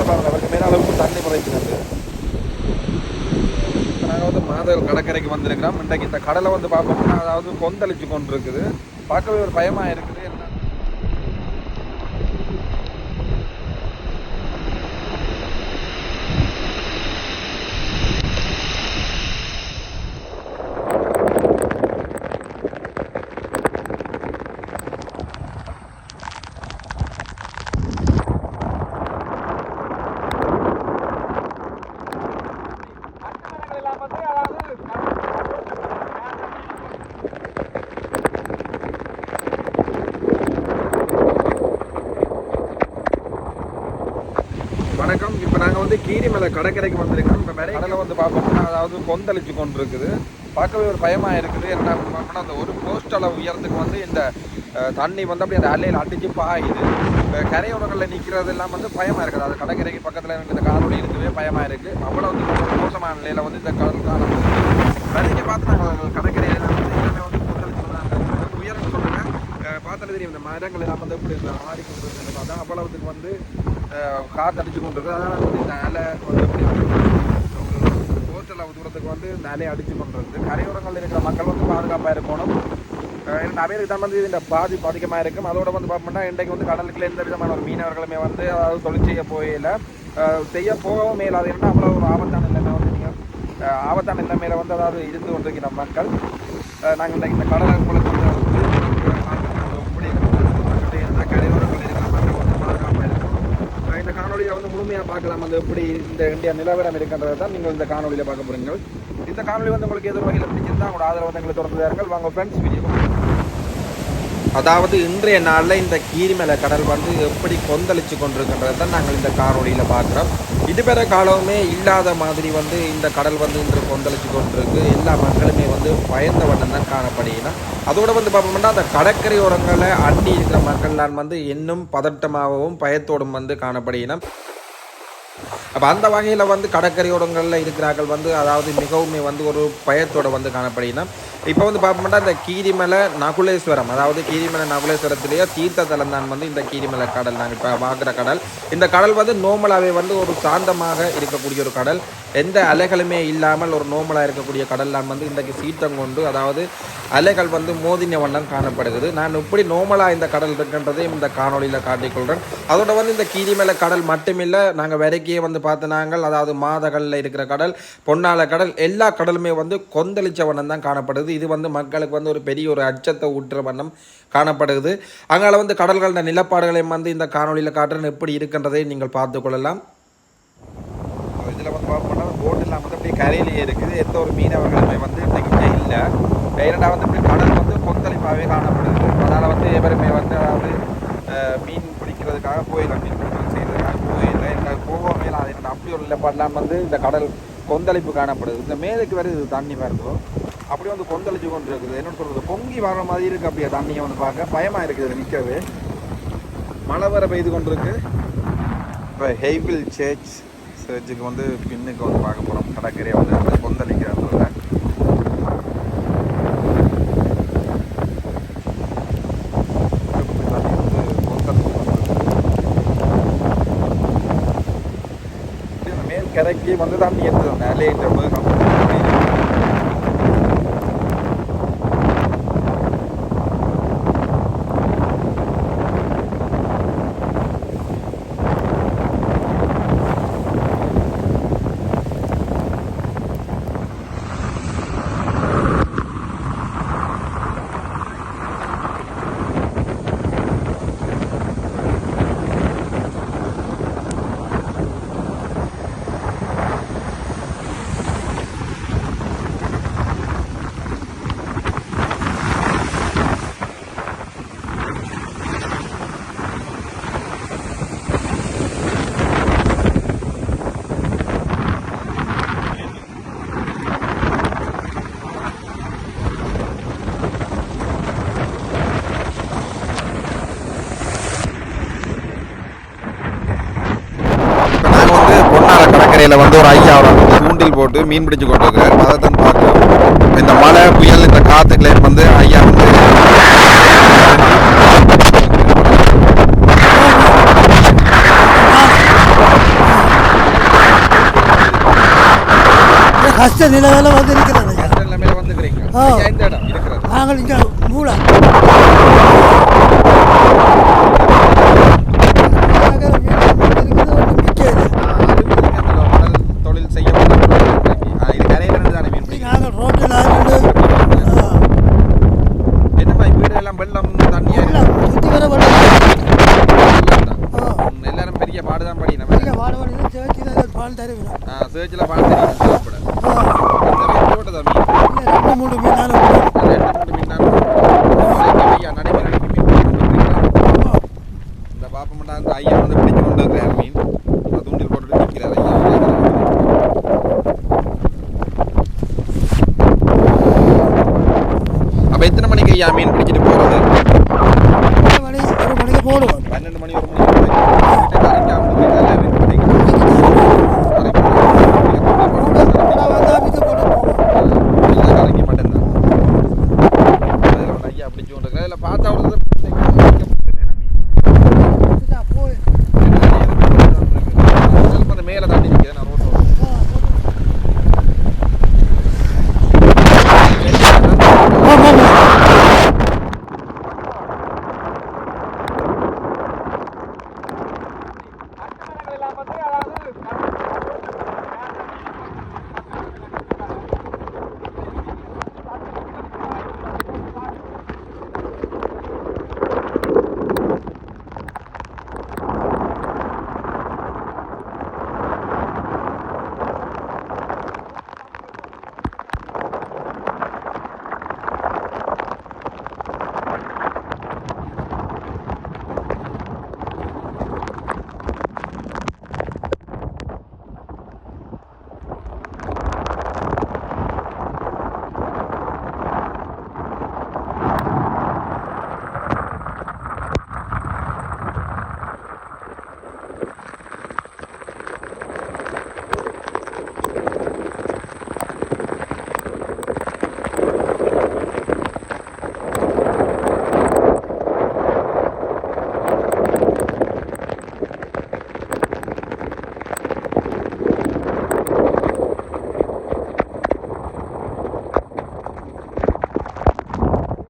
பாருங்கள் அவருக்கு மேல அளவுக்கு தண்ணி முறைக்கிறது நாங்கள் வந்து மாதவர் கடற்கரைக்கு வந்திருக்கிறோம் இன்றைக்கு இந்த கடலை வந்து பார்ப்போம்னா அதாவது கொந்தளிச்சு கொண்டு இருக்குது பார்க்கவே ஒரு பயமாக இருக்குது என்ன வணக்கம். இப்போ நாங்கள் வந்து கீரிமலை கடற்கரைக்கு வந்திருக்கோம் இப்போ மேலே கடலை வந்து பார்ப்போம்னா அதாவது கொந்தளிச்சு கொண்டு இருக்குது பார்க்கவே ஒரு பயமாக இருக்குது. என்ன பார்த்தோம்னா அந்த ஒரு போஸ்ட் அளவு உயரத்துக்கு வந்து இந்த தண்ணி வந்து அப்படியே அந்த அலையில் அடிச்சு பாயுது. இப்போ கரையோரங்களில் நிற்கிறது எல்லாம் வந்து பயமாக இருக்குது. அது கடற்கரைக்கு பக்கத்தில் எனக்கு இந்த காணொலி இருக்கவே பயமாக இருக்குது அவ்வளோ வந்து கொஞ்சம் மோசமான நிலையில் வந்து இந்த கடல் காணப்படுது வேலைக்கு பார்த்து நாங்கள் கடற்கரையில் வந்து எல்லாமே வந்து பார்த்தாலே தெரியும் இந்த மரங்கள் எல்லாம் வந்து எப்படி இந்த ஆடி கொண்டு பார்த்தா அவ்வளவுக்கு வந்து காற்று அடிச்சு கொண்டு அதனால் அதனால வந்து இந்த அலை வந்து தூரத்துக்கு வந்து இந்த அலையை அடிச்சு கொண்டு இருக்குது கரையோரங்களில் இருக்கிற மக்கள் வந்து பாதுகாப்பாக இருக்கணும். ஏன்னா நிறைய தான் வந்து இந்த பாதிப்பு அதிகமாக இருக்கும். அதோட வந்து பார்த்தோம்னா இன்றைக்கு வந்து கடலுக்குள்ள எந்த விதமான ஒரு மீனவர்களுமே வந்து அதாவது தொழில் செய்ய போயில செய்ய போகவும் மேலாது என்ன அவ்வளோ ஒரு ஆபத்தான நிலைமை வந்து நீங்கள் ஆபத்தான நிலைமையில வந்து அதாவது இருந்து கொண்டிருக்கிற மக்கள். நாங்கள் இன்றைக்கு இந்த கடலை உங்களுக்கு வந்து எப்படி மக்களுடைய இந்த கரையோரங்களில் இருக்கிற மக்கள் வந்து பாதுகாப்பாக இருக்கணும் அஹ், இந்த காணொலியை வந்து முழுமையாக பார்க்கலாம். வந்து எப்படி இந்த இந்தியா நிலவரம் இருக்கின்றதை தான் நீங்கள் இந்த காணொலியில் பார்க்க போறீங்க இந்த காணொலி வந்து உங்களுக்கு எது வகையில் பிடிச்சிருந்தா உங்களோட ஆதரவு வந்து எங்களுக்கு தொடர்ந்து தாருங்கள். வாங்க ஃப்ரெண்ட்ஸ் வீடியோ அதாவது இன்றைய நாளில் இந்த கீரிமலை கடல் வந்து எப்படி கொந்தளிச்சு கொண்டிருக்கின்றதை தான் நாங்கள் இந்த காணொலியில் பார்க்குறோம். இதுவரை காலமே இல்லாத மாதிரி வந்து இந்த கடல் வந்து இன்று கொந்தளிச்சு கொண்டிருக்கு. எல்லா மக்களுமே வந்து பயந்த வண்ணம் தான் காணப்படுகிறோம் அதோடு வந்து பார்ப்போம்னா அந்த கடற்கரையோரங்களில் அண்டி இருக்கிற மக்கள்லாம் வந்து இன்னும் பதட்டமாகவும் பயத்தோடும் வந்து காணப்படுகிறோம் அப்போ அந்த வகையில் வந்து கடற்கரையோரங்களில் இருக்கிறார்கள் வந்து அதாவது மிகவுமே வந்து ஒரு பயத்தோடு வந்து காணப்படுகிறோம் இப்போ வந்து பார்ப்போம்னா இந்த கீரிமலை நகுலேஸ்வரம் அதாவது கீரிமலை நகுலேஸ்வரத்திலேயே தீர்த்த தலம் தான் வந்து இந்த கீரிமலை கடல் நாங்கள் இப்போ பார்க்குற கடல். இந்த கடல் வந்து நோமலாவே வந்து ஒரு சாந்தமாக இருக்கக்கூடிய ஒரு கடல். எந்த அலைகளுமே இல்லாமல் ஒரு நோமலாக இருக்கக்கூடிய கடல்லாம் வந்து இன்றைக்கு சீற்றம் கொண்டு அதாவது அலைகள் வந்து மோதின வண்ணம் காணப்படுகிறது. நான் இப்படி நோமலாக இந்த கடல் இருக்கின்றதையும் இந்த காணொளியில் காட்டிக்கொள்கிறேன் அதோட வந்து இந்த கீரிமலை கடல் மட்டுமில்லை நாங்கள் வரைக்கே வந்து பார்த்து நாங்கள் அதாவது மாதகளில் இருக்கிற கடல் பொன்னால கடல் எல்லா கடலுமே வந்து கொந்தளிச்ச வண்ணம் தான் காணப்படுது இது வந்து மக்களுக்கு வந்து ஒரு பெரிய ஒரு அச்சத்தை ஊட்டுற வண்ணம் காணப்படுது அங்கால வந்து கடல்கள நிலப்பாடுகளையும் வந்து இந்த காணொளியில் காட்டுறேன். எப்படி இருக்கின்றதை நீங்கள் பார்த்து கொள்ளலாம். இதில் வந்து பார்ப்போம்னா போட் இல்லாமல் வந்து அப்படியே கரையிலேயே இருக்குது. எந்த ஒரு மீனவர்களுமே வந்து இன்றைக்கு இங்கே இல்லை. இரண்டாவது வந்து இப்படி கடல் வந்து கொந்தளிப்பாகவே காணப்படுது. அதனால் வந்து எவருமே வந்து அதாவது மீன் பிடிக்கிறதுக்காக போயிடலாம் மீன் பிடிக்கிறது செய்கிறதுக்காக போயிடலாம் எனக்கு போகவும் மேலே என்னோட அப்படி ஒரு நிலப்பாடெல்லாம் வந்து இந்த கடல் கொந்தளிப்பு காணப்படுது. இந்த மேலுக்கு இது தண்ணி வருதோ. அப்படியே வந்து கொந்தளிச்சு கொண்டு இருக்குது என்ன சொல்கிறது பொங்கி வர மாதிரி இருக்குது அப்படியே தண்ணியை வந்து பார்க்க. பயமாக இருக்குது நிற்கவே மழை வர பெய்து கொண்டு இருக்கு இப்போ ஹெய்வில் சேர்ச் சர்ச்சுக்கு வந்து பின்னுக்கு வந்து பார்க்க போகிறோம் கடற்கரையை வந்து அந்த கொந்தளிக்கிறதுல மேல் கரைக்கு வந்து தண்ணி எடுத்து லேட்டு காலையில் வந்து ஒரு ஐயா அவர் தூண்டில் போட்டு மீன் பிடிச்சு கொண்டிருக்கார் அதை தான் இந்த மழை புயல் இந்த காற்றுகளை வந்து ஐயா வந்து. கஷ்ட நிலையில வந்து இருக்கிறது. நாங்கள் இங்கே மூலம் சேர்ச்சியில் பாட வேண்டியது சேர்ச்சியில் பால் தருவிடும் சேர்ச்சியில் பால் தருவிடும் மீன் பிடிச்சிட்டு